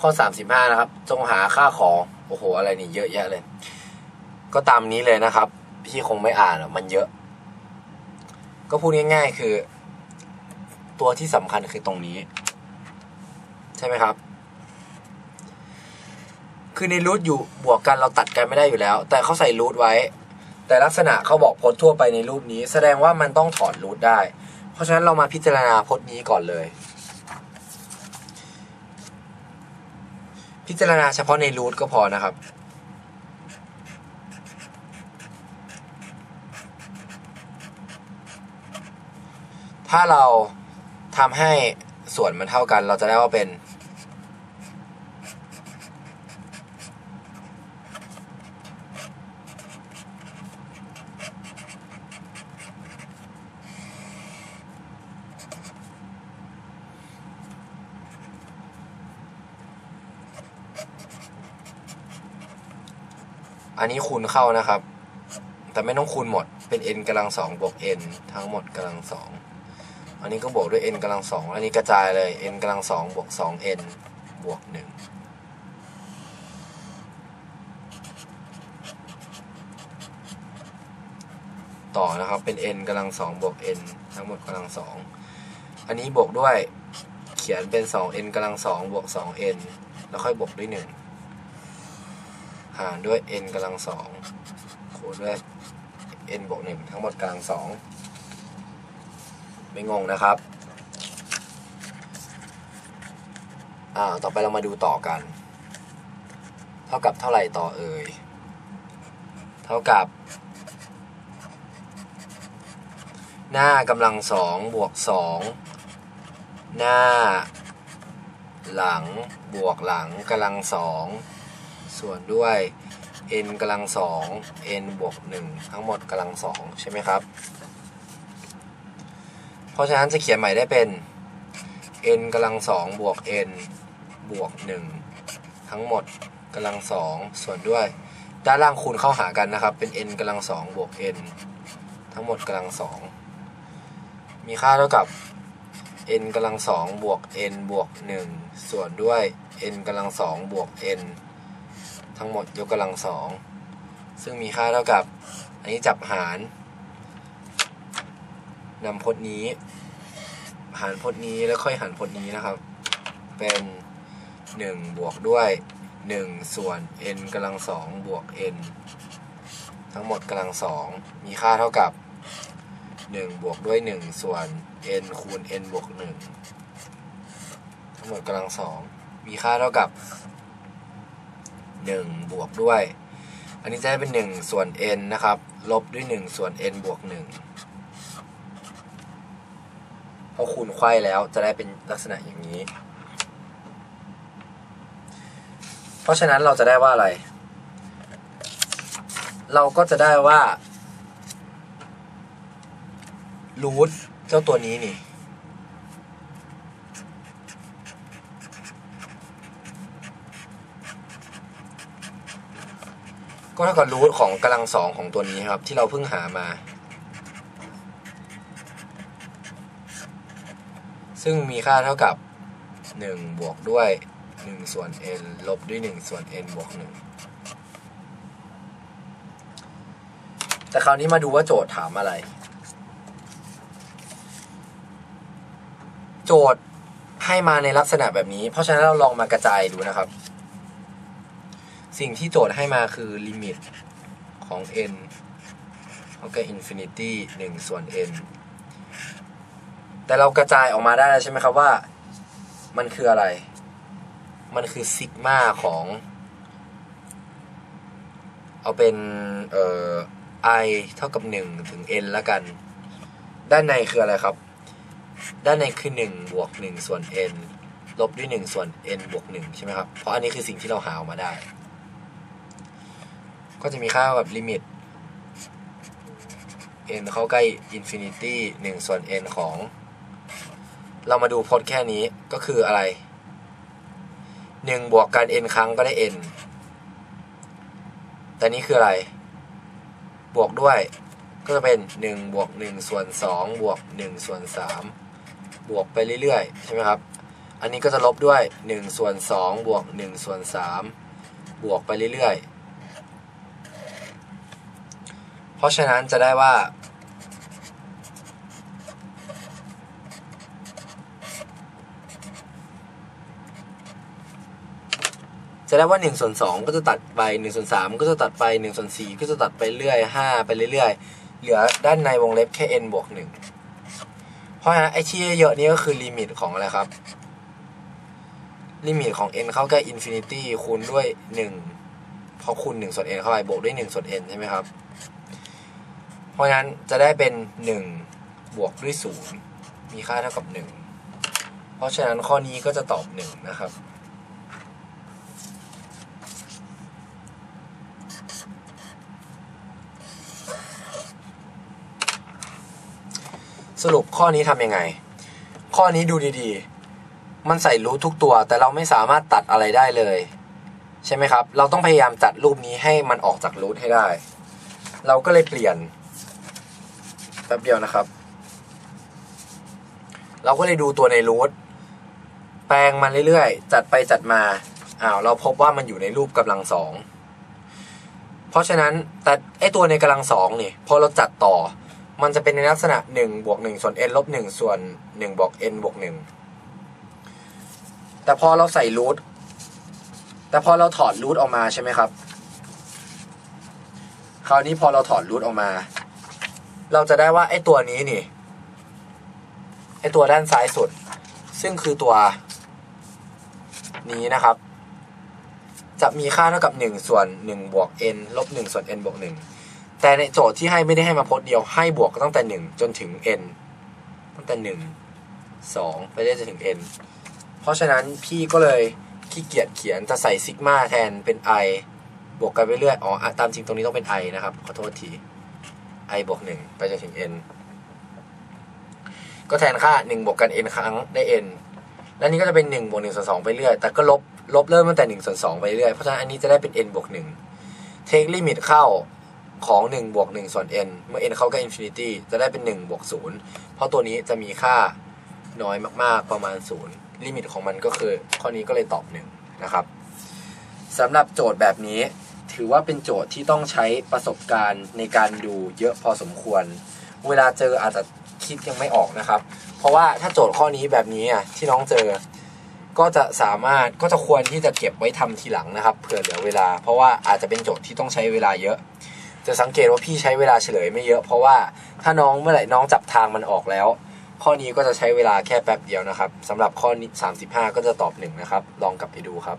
ข้อสามสิบห้านะครับ จงหาค่าของ โอ้โห อะไรนี่เยอะแยะเลย ก็ตามนี้เลยนะครับ พี่คงไม่อ่านมันเยอะ ก็พูดง่ายๆคือ ตัวที่สำคัญคือตรงนี้ ใช่ไหมครับ คือในรูทอยู่บวกกันเราตัดกันไม่ได้อยู่แล้ว แต่เขาใส่รูทไว้ แต่ลักษณะเขาบอกพจน์ทั่วไปในรูปนี้ แสดงว่ามันต้องถอดรูทได้ เพราะฉะนั้นเรามาพิจารณาพจน์นี้ก่อนเลย พิจารณาเฉพาะในรูทก็พอนะครับ ถ้าเราทำให้ส่วนมันเท่ากัน เราจะได้ว่าเป็น อันนี้คูณเข้านะครับ แต่ไม่ต้องคูณหมด เป็น n กำลังสองบวก n ทั้งหมดกำลังสอง อันนี้ก็บวกด้วย n กำลังสอง อันนี้กระจายเลย n กำลังสองบวกสอง n บวกหนึ่งต่อนะครับเป็น n กำลังสองบวก n ทั้งหมดกำลังสอง อันนี้บวกด้วยเขียนเป็น 2n กำลังสองบวก 2n แล้วค่อยบวกด้วย1 หารด้วย n กำลังสองคูณด้วย n บวกหนึ่งทั้งหมดกำลังสองไม่งงนะครับอ่าต่อไปเรามาดูต่อกัน เท่ากับเท่าไหร่ต่อเอ่ยเท่ากับ หน้ากำลังสองบวกสองหน้า หลังบวกหลังกำลังสอง ส่วนด้วย n กำลังสอง n บวกหนึ่งทั้งหมดกำลังสองใช่ไหมครับ เพราะฉะนั้นจะเขียนใหม่ได้เป็น n กำลังสองบวก n บวกหนึ่งทั้งหมดกำลังสองส่วนด้วยด้านล่างคูณเข้าหากันนะครับ เป็น n กำลังสองบวก n ทั้งหมดกำลังสองมีค่าเท่ากับ n กำลังสองบวก n บวกหนึ่งส่วนด้วย n กำลังสองบวก n ทั้งหมดยกกำลังสองซึ่งมีค่าเท่ากับ อันนี้จับหารนำพจน์นี้ หารพจน์นี้แล้วค่อยหารพจน์นี้นะครับ เป็น 1 บวกด้วย 1 ส่วน n กำลังสองบวก n ทั้งหมดกำลังสองมีค่าเท่ากับ 1 บวกด้วย 1 ส่วน n คูณ n บวก 1 ทั้งหมดกำลังสองมีค่าเท่ากับ 1 บวกด้วย อันนี้จะได้เป็น 1 ส่วน n นะครับ ลบด้วย 1 ส่วน n บวก1พอคูณไขว้แล้วจะได้เป็นลักษณะอย่างนี้ เพราะฉะนั้นเราจะได้ว่าอะไร เราก็จะได้ว่ารูทเจ้าตัวนี้นี่ ก็เท่ากับรูทของกำลังสองของตัวนี้ครับ ที่เราเพิ่งหามา ซึ่งมีค่าเท่ากับ 1 บวกด้วย 1 ส่วน n ลบด้วย 1 ส่วน n บวก 1 แต่คราวนี้มาดูว่าโจทย์ถามอะไร โจทย์ให้มาในลักษณะแบบนี้ เพราะฉะนั้นเราลองมากระจายดูนะครับ สิ่งที่โจทย์ให้มาคือลิมิตของ n เท่ากับ infinity 1ส่วน n แต่เรากระจายออกมาได้แล้วใช่ไหมครับว่า มันคืออะไร มันคือซิกมาของ เอาเป็น เอ่อ i เท่ากับ 1 ถึง n แล้วกัน ด้านในคืออะไรครับ ด้านในคือ 1 บวก 1 ส่วน n ลบด้วย 1 ส่วน n บวก 1 ใช่ไหมครับ เพราะอันนี้คือสิ่งที่เราหาออกมาได้ ก็จะมีค่าแบบลิมิต n เข้าใกล้ infinity 1 ส่วน n ของ เรามาดูพจน์แค่นี้ก็คืออะไร 1 บวกกัน n ครั้งก็ได้ n แต่นี่คืออะไร บวกด้วยก็จะเป็น 1 บวก 1 ส่วน 2 บวก 1 ส่วน 3 บวกไปเรื่อยๆ ใช่ไหมครับ อันนี้ก็จะลบด้วย 1 ส่วน 2 บวก 1 ส่วน 3 บวกไปเรื่อยๆ เพราะฉะนั้นจะได้ว่า จะได้ว่า1ส่วน2ก็จะตัดไป1ส่วน3ก็จะตัดไป1ส่วน4ก็จะตัดไปเรื่อย5ไปเรื่อยๆ เหลือด้านในวงเล็บแค่ n บวก1เพราะฉะนั้นไอ้ที่เยอะนี้ก็คือลิมิตของอะไรครับ ลิมิตของ n เข้าใกล้อินฟินิตี้คูณด้วย 1 เพราะคูณ1ส่วน n เข้าไปบวกด้วย1ส่วน n ใช่ไหมครับ เพราะฉะนั้นจะได้เป็น 1 บวกด้วย 0 มีค่าเท่ากับ 1 เพราะฉะนั้นข้อนี้ก็จะตอบ 1 นะครับ สรุปข้อนี้ทำยังไง ข้อนี้ดูดีๆ มันใส่รูททุกตัว แต่เราไม่สามารถตัดอะไรได้เลย ใช่ไหมครับ เราต้องพยายามจัดรูปนี้ให้มันออกจากรูทให้ได้ เราก็เลยเปลี่ยน แป๊บเดียวนะครับ เราก็เลยดูตัวในรูทแปลงมันเรื่อยๆ จัดไปจัดมาอ้าวเราพบว่ามันอยู่ในรูปกำลังสองเพราะฉะนั้นแต่ไอตัวในกำลังสองนี่พอเราจัดต่อ มันจะเป็นในลักษณะ1บวก1ส่วน n ลบ1ส่วน1บวก n บวก1แต่พอเราใส่รูทแต่พอเราถอดรูทออกมาใช่ไหมครับ คราวนี้พอเราถอดรูทออกมา เราจะได้ว่าไอ้ตัวนี้นี่ไอ้ตัวด้านซ้ายสุด ซึ่งคือตัวนี้นะครับ จะมีค่าเท่ากับ 1 ส่วน 1 บวก n ลบ 1 ส่วน n บวก 1 แต่ในโจทย์ที่ให้ไม่ได้ให้มาพจน์เดียวให้บวกตั้งแต่ 1 จนถึง n ตั้งแต่ 1 2 ไปเรื่อยจนถึง n เพราะฉะนั้นพี่ก็เลยขี้เกียจเขียนจะใส่ซิกมาแทนเป็น i บวกกันไปเรื่อยอ๋อตามจริงตรงนี้ต้องเป็น i นะครับ ขอโทษที i บวก1ไปจนถึง n ก็แทนค่า 1 บวกกัน n ครั้งได้ n และนี่ก็จะเป็น 1 บวก1ส่วน2ไปเรื่อย แต่ก็ลบ ลบเริ่มตั้งแต่1ส่วน2ไปเรื่อย เพราะฉะนั้นอันนี้จะได้เป็น n บวก1เทคลิมิตเข้าของ 1 บวก 1 ส่วน n เมื่อ n เข้ากล้ infinity จะได้เป็น 1 บวก 0 เพราะตัวนี้จะมีค่าน้อยมากๆประมาณ 0 ลิมิตของมันก็คือ ข้อนี้ก็เลยตอบ 1 นะครับสำหรับโจทย์แบบนี้ ถือว่าเป็นโจทย์ที่ต้องใช้ประสบการณ์ในการดูเยอะพอสมควร เวลาเจออาจจะคิดยังไม่ออกนะครับ เพราะว่าถ้าโจทย์ข้อนี้แบบนี้อะที่น้องเจอ ก็จะสามารถก็จะควรที่จะเก็บไว้ทำทีหลังนะครับเผื่อเหลือเวลา เพราะว่าอาจจะเป็นโจทย์ที่ต้องใช้เวลาเยอะ จะสังเกตว่าพี่ใช้เวลาเฉลยไม่เยอะเพราะว่าถ้าน้องเมื่อไหร่น้องจับทางมันออกแล้ว ข้อนี้ก็จะใช้เวลาแค่แป๊บเดียวนะครับสำหรับข้อนี้35 ก็จะตอบ1นะครับลองกลับไปดูครับ